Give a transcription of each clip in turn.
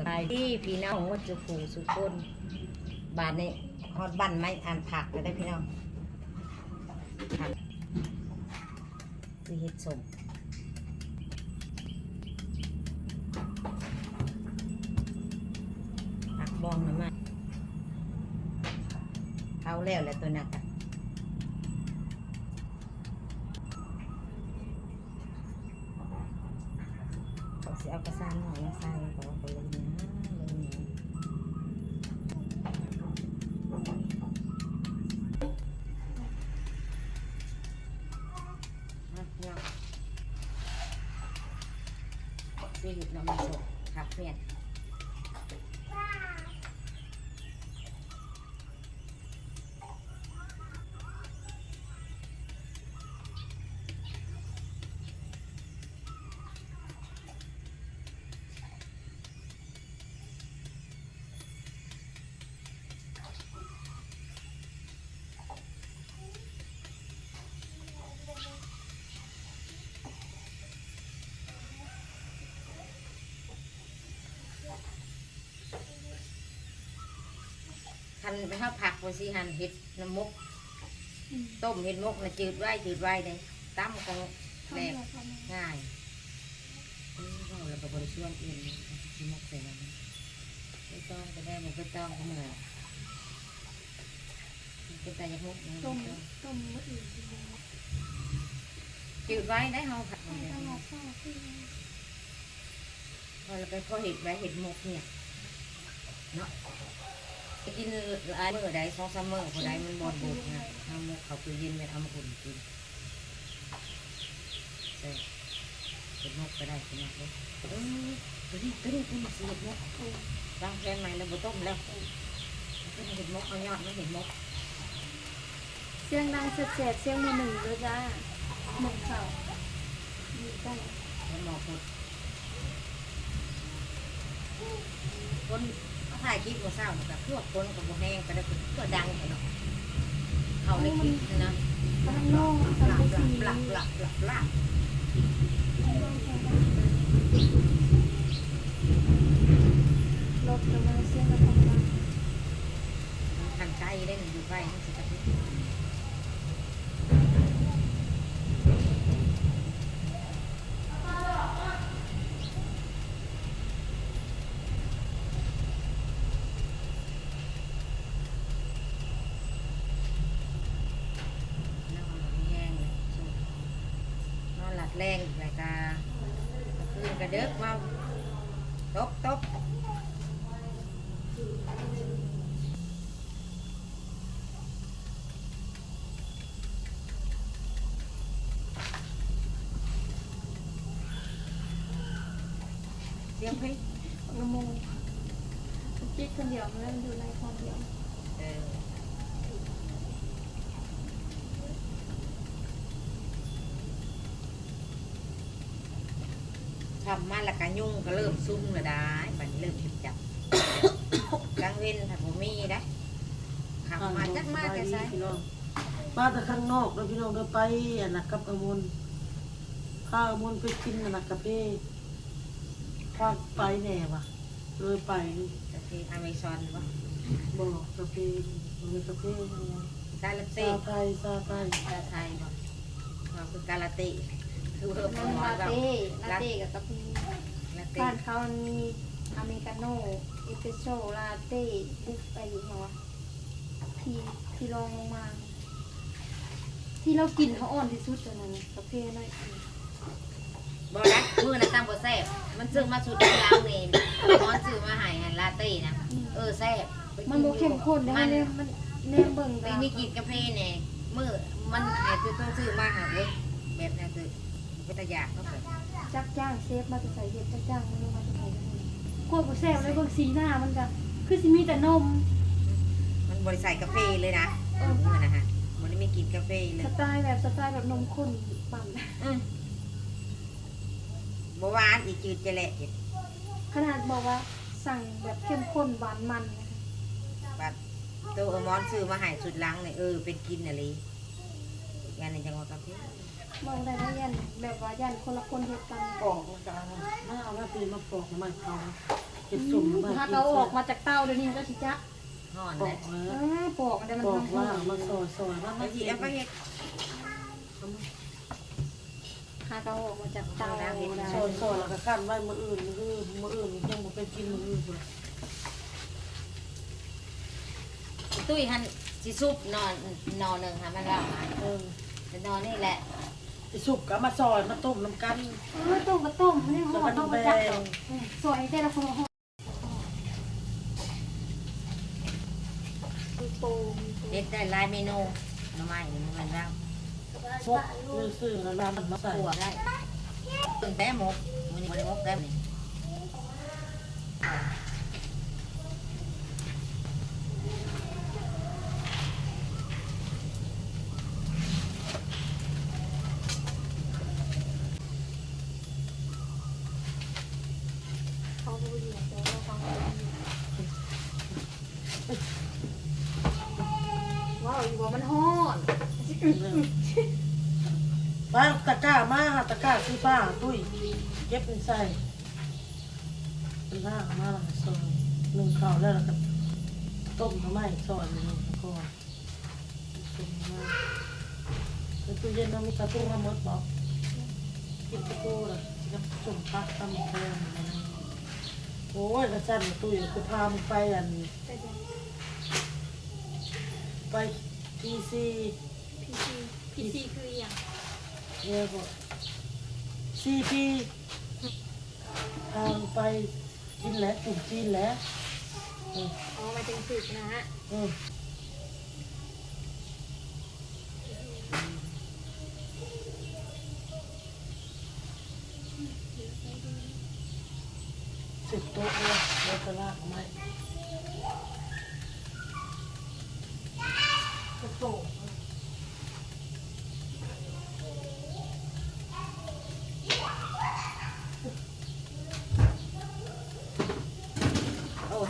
สบายดีพี่น้องวัดจุผูสุคนบานนี้ฮอดบ้านไม่อ่านผักก็ได้พี่น้องผักคือเห็ดสมผักบองนะมาเอาแล้วแหละตัวนัก สิเอากระซานหน่อยมาใส่แต่ว่าไปเลยนะเลยนะนะเนี่ยซีริน้ำมันสดครับเพื่อน คันไปข้าวผักไว้สิหันเห็ดน้ำมก ต้มเห็ดมกนะจืดไว้จืดไว้เลยตั้มของแรกง่ายอืมเราแล้วก็บริชวนอื่นที่มกใส่น้ำไม่ต้องก็ได้มันก็ต้องก็เหมือนมันก็แต่ยังมกนะต้มไม่ต้องต้มมะอื่นกินเลยจืดไว้ได้เฮาผัดต้มันมเดี๋ยวตลานี้ดซ่าที่พอเราไปพอเห็ดไว้เห็ดมกเนี่ยเนาะไป กินหลายมื้อใดสองสามเมื้อผู้ใดมันบอดบุกนะเอามกเขาคือเย็นไปเอามาอุ่นกินใช่เห็ดมกก็ได้ขนาดนี้เออตัวนี้ตัวนี้ตัวนี้สิเห็ดมกวางแผนใหม่แล้วบ่ต้มแล้วตัวนี้เห็ดมกเอายอดไม่เห็ดมกเสียงดังเสียดเสียดเสียงมือหนึ่งเลยจ้าหมกเสามีใกล้แล้วหมอพูดคน ถ่ายคลิปมาเศร้าแบบพวกคนกับโมแห้งไปแล้วก็ดังไปเนาะเขาในคลิปนะบ้านนอกหสังลับกะหลับสีหลับหลับหลับหลับ รถกำลังเสียงกระทำมา ทางใกล้ได้อยู่ใกล้ทั้งสิบนาทีนอนแห้งเลยสุดนอนหลัดแรงอีกรายการ คืนกระเดึกมาตบตบเสียงเพลง กระโมงจิ๊ก คนเดียวแล้วมันอยู่ในความเดียวเออทำมาและกะยุ่งก็เริ่มซุ่มและได้บัดนี้เริ่มจับจับ กลางเว้นถ้าผมมีได้ขับมาจักมากแต่ไซพี่น้องมาแต่ข้างนอกแล้วพี่น้องเดินไปอันนักกับอมุนพาอมุนไปกินอันนักกาแฟพาไปแน่ว่ะเลยไปกาแฟอเมซอนวะบอกกาแฟบอกกาแฟกาลาซาเต้ไทยซาไทยกาไทยบ่เราคือกาลาเต้ คือเพิ่มนั่น้นอยลาแบบเต้ลาเต้กับกาแฟลาเต้บ้านเขามันมีอเมริกาโน่เอสเปรสโซ่ลาเต้บุฟไปอยู่เหรอวะพีพีรองลงมา ที่เรากินเขาอ่อนที่สุดตอนนั้นน่ะกาแฟน้อยบ่ได้มือน่ะตั้งบ่แซ่บมันซื้อมาสุดที่ล้างเองมอนซื้อมาให้ให้ลาเต้นะเออแซ่บไปกิมันโบเข้มข้นได้มันเลยมันแนมเบิ่งไปกันมีกินกาแฟเนี่ยมือมันหายตัวต้องซื้อมาหาเว้ยแบบนั้นคือ เป็นตะยากเขาเกิดจักจ้างเชฟมาจะใส่เห็ดจักจ้างมันลงมาจะใส่กันกลัวบ่แซ่บเลยเบิ่งสีหน้ามันก็คือสิมีแต่นมมันบริใส่กาแฟเลยนะเออมือนะฮะมันไม่กินกาแฟเลสยไตล์แบบสไตล์แบบนมข้นปั่นอืมบหวานอีกจืดจะแหละอีกขนาดบอกว่าสั่งแบบเข้มข้นหวานมันนะคะแบบตัวเออมอนซื้อมาใหายสุดล้างเลยเออเป็นกินอะไรอีกอย่างหนึงจังหวะกาแฟ บอกได้ว่ายันแบบว่ายันคนละคนเฮ็ดกันปอกกลางหน้าเอาหน้าตีมาปอกน้ำมันเขาเห็ดสุ่มมาถ้ากินเขาออกมาจากเต้าเดี๋ยวนี้ก็สิจ๊ะห่อนบเลอยกแล้เอวอปอกมันได้มันบอกทำว่าให้มาซอยซอยว่าบามางทีกินเอาไปเฮ็ดถ้าเขาออกมาจากเต้าได้ซอยซอยแล้วก็ขั้นไว้มื้ออื่นมื้ออื่นมื้ออื่นยังบ่ไปกินมื้ออื่นเลยตุ้ยหันสิซุปนอนนอนหนึ่งค่ะมันว่ามาเออจะนอนนี่แหละ ไอ้สุกก็มาซอยมาต้มน้ำกันเออต้มก็ต้มนี่หอดเข้ามาจับดอกเออสวยแต่ละคนหอดมีปูมีปูเฮ็ดได้หลายเมนูหน่อไม้นี่มันว่าพวกซื้อๆแล้วน้ำมันมาใส่ขัวได้ตื่นแต่หมกมื้อนี้บ่ได้หมกได้มื้อนี้ เขาดูดีเดี๋ย ว้าวอีกว่ามันหอดมาตะกร้ามาหาตะกร้าซื้อป้าตุ้ยเก็บเป็นใส่เป็นล่างมาล้วก็ซอยหนึ่งข้าวแล้วแล้วก็ต้มทำไมซอยหนึ่งแล้วก็ต้มมาในตู้เย็นเรามีตะกุ้งมาหมดบอกกินตะกุ้งเลยกับจุ่มพักตำแตง อ้ยกระจันตุ้ยกูพามึงไปอันไปทีซีพีซีพีซีคืออหย่างเนี่ยก็ซีพีทางไปกินแหล้วจุ่มจีนแหล้วเอออ๋อหมายถึงฝึกนะฮะ เออสิบโต๊ะ เลาจะลากไหมกระโปง โอ้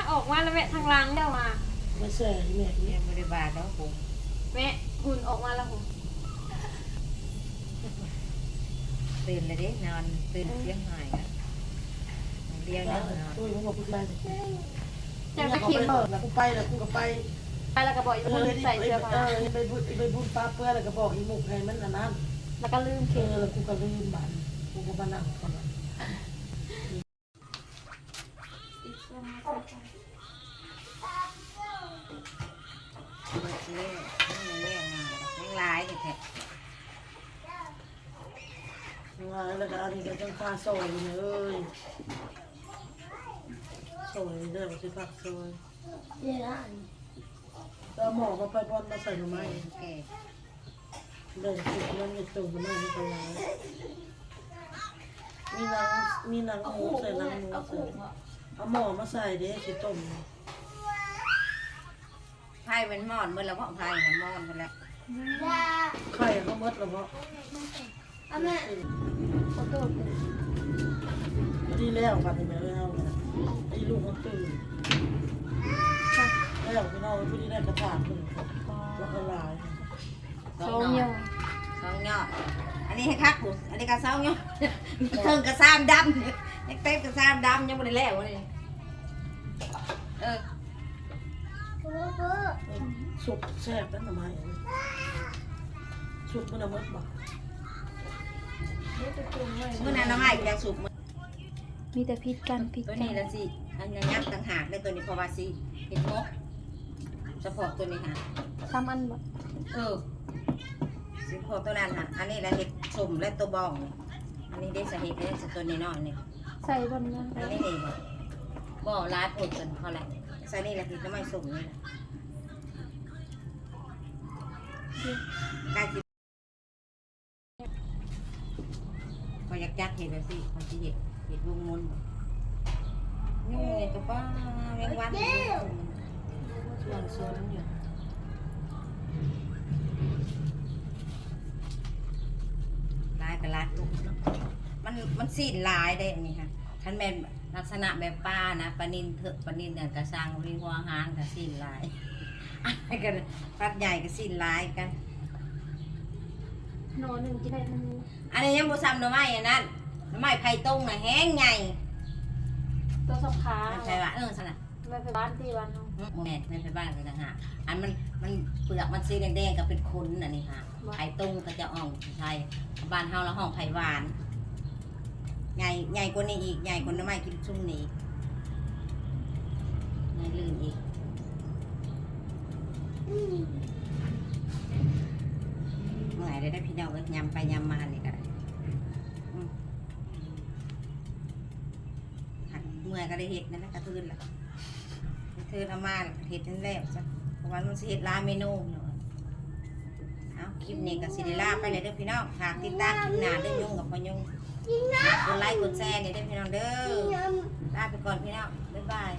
ย ออกมาแล้วแม่ทางหลังเดี๋ยวมาไม่ใช่แม่เรียนบริบาลแล้วผมแม่หุ่นออกมาแล้วผมตื่นเลยเด้นอนตื่นเสียงหายกันเรียวนั่งนอนตุ้ยมึงบอกพูดไปเลยจากตะกูคิมไปแล้วกูไปแล้วกูก็ไปไปแล้วก็บอกอยู่เอว่าอลืมใส่เสื้อผ้าเออไปบุญไปบุญฟ้าเปื้อนแล้วก็บอกอีหมุกให้มันอันนั้นแล้วก็ลืมเอเข็มอแล้วกูก็ลืมบันกูก็มานั่งก่อนนะ เมื่อกี้มันเรียกมายังหลายเลยแท้ ว่าแล้วก็อันนี้ก็ต้องพาซอยเนี่ยเอ้ยซอยเด้อสิพักซอยแล้วหมอมาไปบอลมาใส่หน่อไม้แก่เดินสิมันจะจุ่มหน่อไม้ให้ไปแล้วมีนังมีนังหมูใส่นังหมูใส่เอาหมอมาใส่เด้สิต้มไพ่เป็นมอนเมื่อเราเพาะไพ่นะมอนไปแล้วไข่เขาหมดแล้วเพราะ อะแม่ขอโทษดีแล้วกันนี่แม่เอ้ยเอากันไอ้ลูกมันตื่นแล้วพี่น้องผู้ที่ได้กระถางขึ้นแล้วก็ลายสองยอดสองยอดอันนี้ให้คักบุอันนี้กระซ้องยอดเทิงกระซ้ำดำยังเต้นกระซ้ำดำยังไม่ได้แล้วเลยเออสุกแซ่บนั่นทำไมสุกมันเอาหมดบ่ เมื่อนั้นเราให้ยังสุกมือมีแต่พิษกันพิษตัวกันี้นละสิอันนี้ยักษ์ต่างหากได้ตัวนี้เพราะว่าสิเห็นมกเฉพาะตัวนี้ค่ะซ้ำอันบ่เออสิพอตัวนั้นค่ะอันนี้ละเห็ดสมและตัวบอง อันนี้ได้สาเหตุได้สตัวนี้นอนนี่ใส่บนนะอันนี้นี่บ่บ่ร้ายผลกันเขาแหละใส่นี่แหละคือน้ำมันสมนี่แหละใจักเห็ดแล้วสิมันจะเห็ดเห็ดวงมุนนี่ไงตัวป้าแมงวันส่วนส่วนอยู่ลายกับลายตุกมันมันสีลายได้อันนี้ค่ะท่านเป็นลักษณะแบบป้านะปนินเถอะปนินเนี่ยกระซังรีหัวหางกระสีลายอะไรกัก็ปัดใหญ่กระสีลายกัน หนอหนึ่งจะได้ทั้งนี้อันนี้ยังบ่ซ้ำหน่อไม้อันนั้นหน่อไม้ไผ่ต้งน่ะแห้งใหญ่ตัวสับขามันใช่ว่าเออสนะไม่ไปบ้านที่บ้านเนาะอืมแม่ไม่ไปบ้านกันนะฮะอันมันมันเปลือกมันสีแดงๆก็เป็นคนอันนี้ค่ะไผ่ต้งก็จะอ่องใช่บ้านเฮาแล้วห้องไผ่หวานใหญ่ใหญ่กว่านี้อีกใหญ่กว่าหน่อไม้กินชุ่มนี้ใหญ่ลื่นอีกเมื่อ ได้ได้พี่น้องเอ้ยยำไปยำมานี่ก็ได้หักเมื่อยก็ได้เห็ดนั่นแหละกระทืนละเธอทำมาเห็ดนั่นแหละจ้ะเพราะว่ามันสิเห็ดลาเมนูเนาะเอาคลิปนี้กับซิริลาไปเลยเด้อพี่น้องฝากติดตามคลิปหน้าเด้อยุ่งกับพอยุ่งกดไลค์กดแชร์เนี่ยเด้อพี่น้องเด้อลาไปก่อนพี่น้องบ๊ายบาย